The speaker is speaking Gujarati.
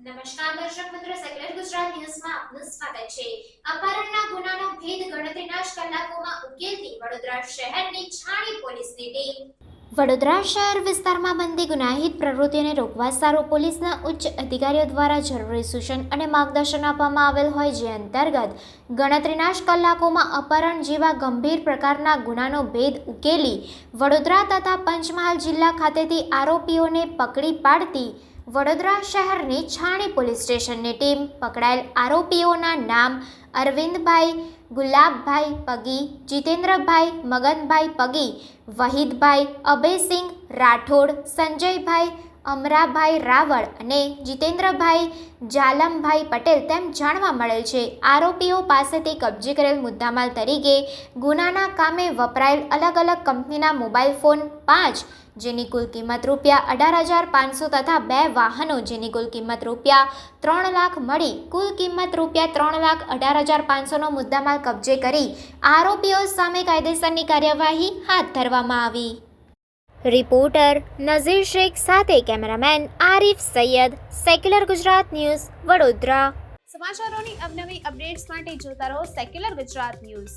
નમસ્કાર દર્શક મિત્રો સેક્યુલર ગુજરાત ન્યૂઝમાં આપનું સ્વાગત છે. અપહરણના ગુનાનો ભેદ ગણતરીના કલાકોમાં ઉકેલતી વડોદરા શહેરની છાણી પોલીસની ટીમ. વડોદરા શહેર વિસ્તારમાં બંધી ગુનાહિત પ્રવૃત્તિને રોકવા સારો પોલીસના ઉચ્ચ અધિકારીઓ દ્વારા જરૂરી સૂચન અને માર્ગદર્શન આપવામાં આવેલ હોય જે અંતર્ગત ગણતરીનાશ કલાકોમાં અપહરણ જેવા ગંભીર પ્રકારના ગુનાનો ભેદ ઉકેલી વડોદરા તથા પંચમહાલ જિલ્લા ખાતેથી આરોપીઓને પકડી પાડતી વડોદરા શહેરની છાણી પોલીસ સ્ટેશનની ટીમ પકડાયેલ આરોપીઓના નામ અરવિંદભાઈ, ગુલાબભાઈ પગી, જીતેન્દ્રભાઈ, મગનભાઈ પગી, વહીદભાઈ અભયસિંહ, રાઠોડ, સંજયભાઈ, અમરાભાઈ રાવળ અને જીતેન્દ્રભાઈ જાલમભાઈ પટેલ તેમ જાણવા મળેલ છે. આરોપીઓ પાસેથી કબજે કરેલ મુદ્દામાલ તરીકે ગુનાના કામે વપરાયેલ અલગ અલગ કંપનીના મોબાઈલ ફોન પાંચ જેની કુલ કિંમત રૂપિયા અઢાર હજાર પાંચસો તથા બે વાહનો જેની કુલ કિંમત રૂપિયા ત્રણ લાખ મળી. કુલ કિંમત રૂપિયા ત્રણ લાખ અઢાર હજાર પાંચસોનો મુદ્દામાલ કબજે કરી આરોપીઓ સામે કાયદેસરની કાર્યવાહી હાથ ધરવામાં આવી. રિપોર્ટર નઝીર શેખ સાથે cameraman Arif Sayed, secular Gujarat news, Vadodara. સમાચારોની અવનવી અપડેટ્સ માટે જોતા રહો સેક્યુલર ગુજરાત ન્યૂઝ.